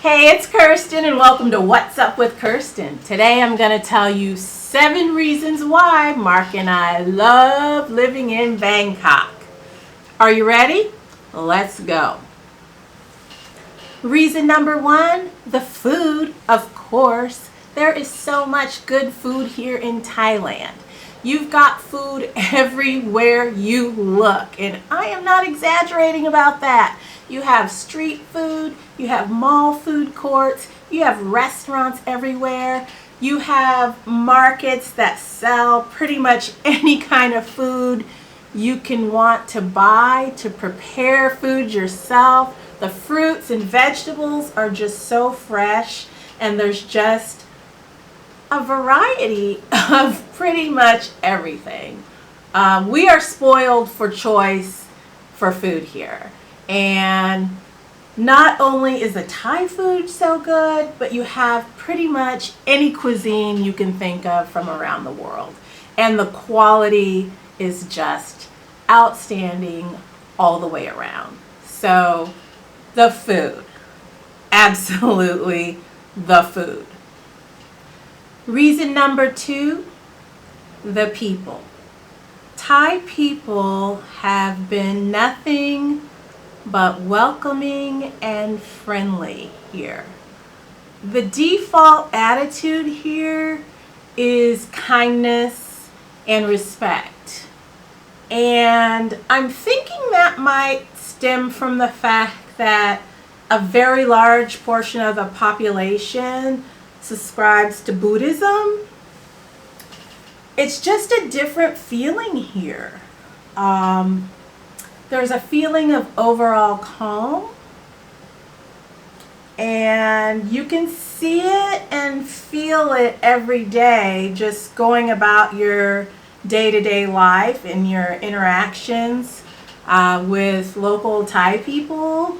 Hey, it's Kirsten, and welcome to What's Up with Kirsten. Today I'm going to tell you seven reasons why Mark and I love living in Bangkok. Are you ready? Let's go. Reason number one the food, of course. There is so much good food here in Thailand. You've got food everywhere you look, and I am not exaggerating about that. You have street food, you have mall food courts, you have restaurants everywhere, you have markets that sell pretty much any kind of food you can want to buy to prepare food yourself. The fruits and vegetables are just so fresh, and there's just a variety of pretty much everything. Um, we are spoiled for choice for food here. And not only is the Thai food so good, but you have pretty much any cuisine you can think of from around the world. And the quality is just outstanding all the way around. So, the food. Absolutely the food. Reason number two the people. Thai people have been nothing but welcoming and friendly here. The default attitude here is kindness and respect. And I'm thinking that might stem from the fact that a very large portion of the population subscribes to Buddhism. It's just a different feeling here. Um, there's a feeling of overall calm, and you can see it and feel it every day just going about your day to day life and your interactions uh, with local Thai people.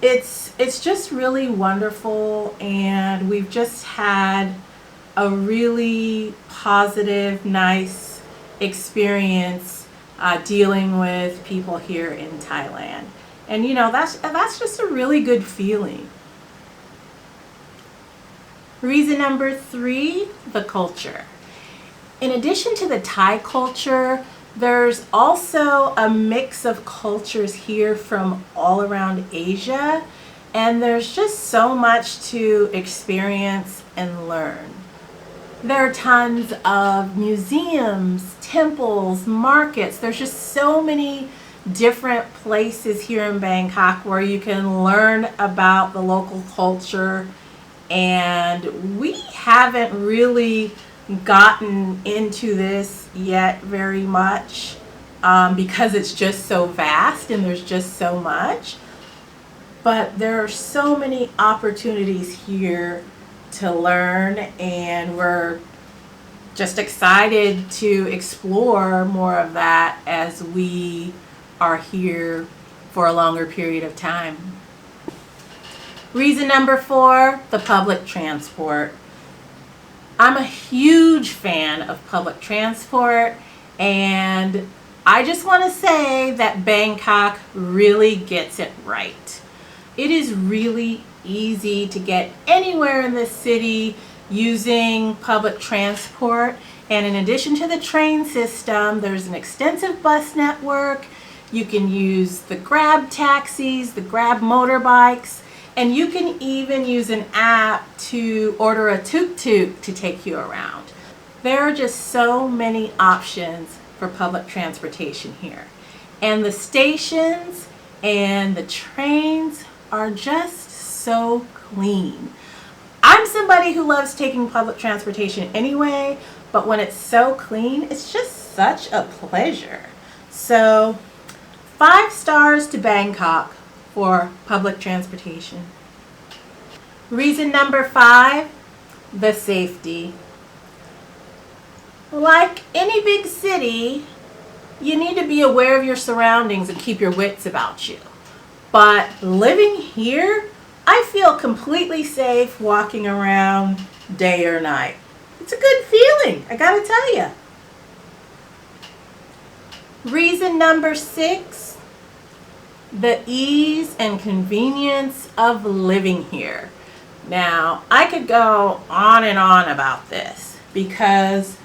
It's it's just really wonderful and we've just had a really positive nice experience uh, dealing with people here in thailand. And you know that's that's just a really good feeling. Reason number three the culture. In addition to the thai culture there's also a mix of cultures here from all around Asia, and there's just so much to experience and learn. There are tons of museums, temples, markets. There's just so many different places here in Bangkok where you can learn about the local culture. And we haven't really gotten into this yet very much um, because it's just so vast and there's just so much. But there are so many opportunities here to learn, and we're just excited to explore more of that as we are here for a longer period of time. Reason number four the public transport. I'm a huge fan of public transport, and I just want to say that Bangkok really gets it right. It is really easy to get anywhere in the city using public transport. And in addition to the train system, there's an extensive bus network. You can use the Grab taxis, the Grab motorbikes, and you can even use an app to order a tuk-tuk to take you around. There are just so many options for public transportation here. And the stations and the trains are just so clean. I'm somebody who loves taking public transportation anyway, but when it's so clean, it's just such a pleasure. So, five stars to Bangkok for public transportation. Reason number five the safety. Like any big city, you need to be aware of your surroundings and keep your wits about you. But living here, I feel completely safe walking around day or night. It's a good feeling, I gotta tell you. Reason number six the ease and convenience of living here. Now, I could go on and on about this because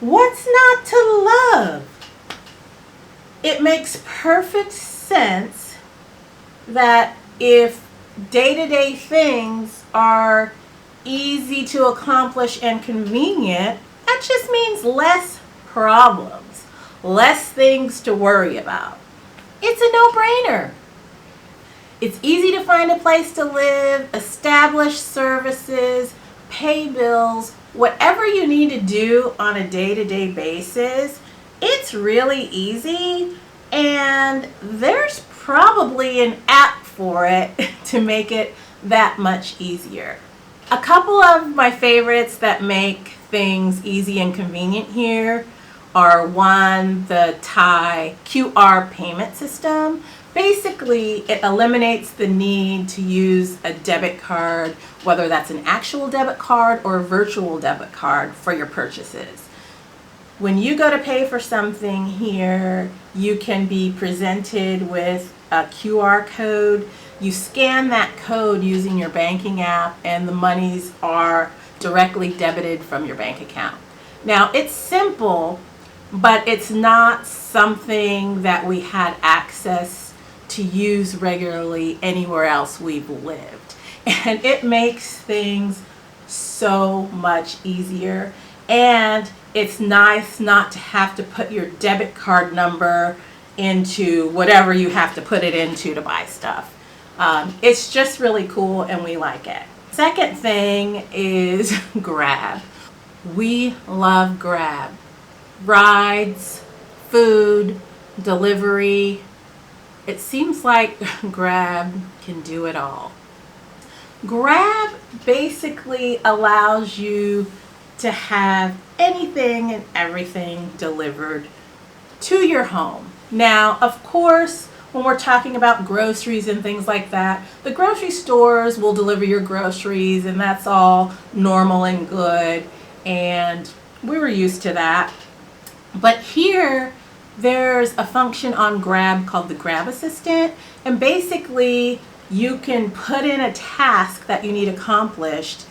what's not to love? It makes perfect sense that if day to day things are easy to accomplish and convenient, that just means less problems, less things to worry about. It's a no brainer. It's easy to find a place to live, establish services, pay bills, whatever you need to do on a day to day basis. It's really easy, and there's probably an app for it to make it that much easier. A couple of my favorites that make things easy and convenient here are one, the Thai QR payment system. Basically, it eliminates the need to use a debit card, whether that's an actual debit card or a virtual debit card for your purchases. When you go to pay for something here, you can be presented with a QR code. You scan that code using your banking app, and the monies are directly debited from your bank account. Now, it's simple, but it's not something that we had access to use regularly anywhere else we've lived. And it makes things so much easier. And it's nice not to have to put your debit card number into whatever you have to put it into to buy stuff. Um, it's just really cool and we like it. Second thing is Grab. We love Grab rides, food, delivery. It seems like Grab can do it all. Grab basically allows you to have anything and everything delivered to your home. Now, of course, when we're talking about groceries and things like that, the grocery stores will deliver your groceries, and that's all normal and good. And we were used to that. But here, there's a function on Grab called the Grab Assistant, and basically, you can put in a task that you need accomplished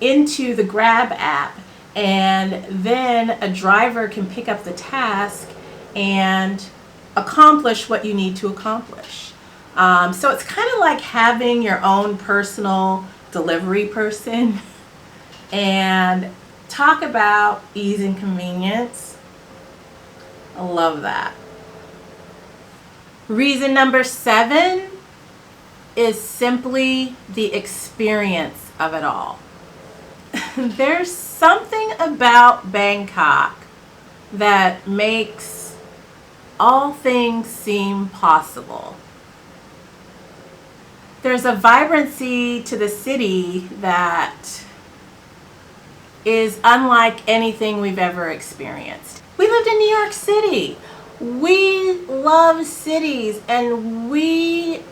into the Grab app, and then a driver can pick up the task and accomplish what you need to accomplish. Um, so it's kind of like having your own personal delivery person and talk about ease and convenience. I love that. Reason number seven is simply the experience of it all. There's something about Bangkok that makes all things seem possible. There's a vibrancy to the city that is unlike anything we've ever experienced. We lived in New York City. We love cities and we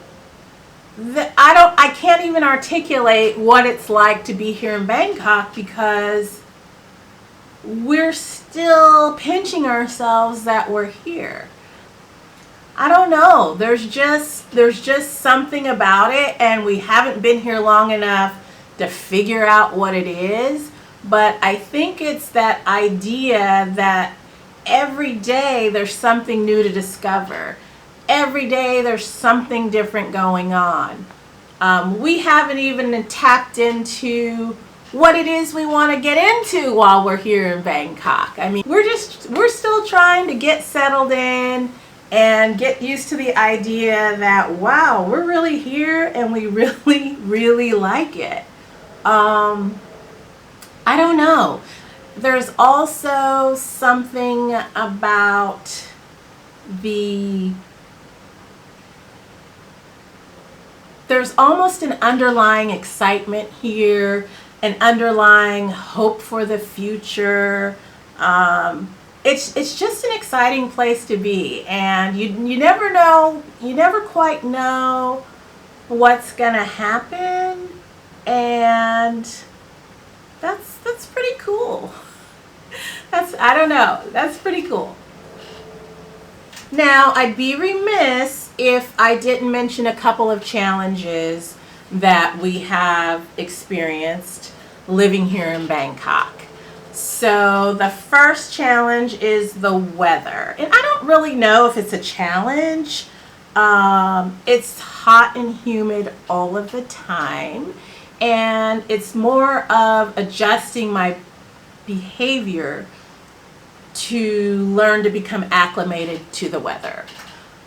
the, I don't I can't even articulate what it's like to be here in Bangkok because we're still pinching ourselves that we're here. I don't know. There's just there's just something about it and we haven't been here long enough to figure out what it is, but I think it's that idea that every day there's something new to discover. Every day there's something different going on. Um, we haven't even tapped into what it is we want to get into while we're here in Bangkok. I mean, we're just we're still trying to get settled in and get used to the idea that wow, we're really here and we really really like it. Um, I don't know. There's also something about the there's almost an underlying excitement here, an underlying hope for the future. Um, it's it's just an exciting place to be, and you you never know, you never quite know what's gonna happen, and that's that's pretty cool. That's I don't know, that's pretty cool. Now I'd be remiss if I didn't mention a couple of challenges that we have experienced living here in Bangkok. So, the first challenge is the weather. And I don't really know if it's a challenge. Um, it's hot and humid all of the time. And it's more of adjusting my behavior to learn to become acclimated to the weather.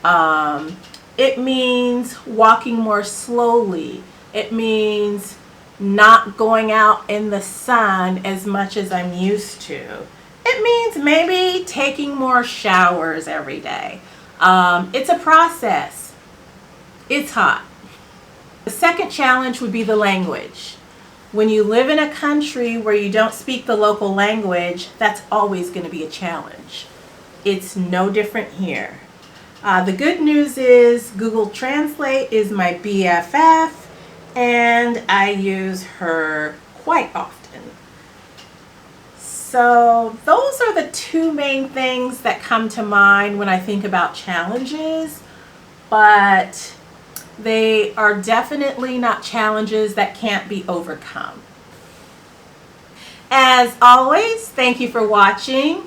Um, it means walking more slowly. It means not going out in the sun as much as I'm used to. It means maybe taking more showers every day. Um, it's a process. It's hot. The second challenge would be the language. When you live in a country where you don't speak the local language, that's always going to be a challenge. It's no different here. Uh, the good news is Google Translate is my BFF and I use her quite often. So, those are the two main things that come to mind when I think about challenges, but they are definitely not challenges that can't be overcome. As always, thank you for watching.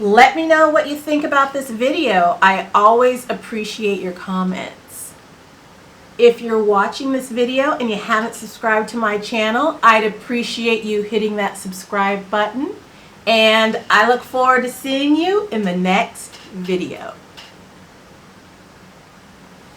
Let me know what you think about this video. I always appreciate your comments. If you're watching this video and you haven't subscribed to my channel, I'd appreciate you hitting that subscribe button. And I look forward to seeing you in the next video.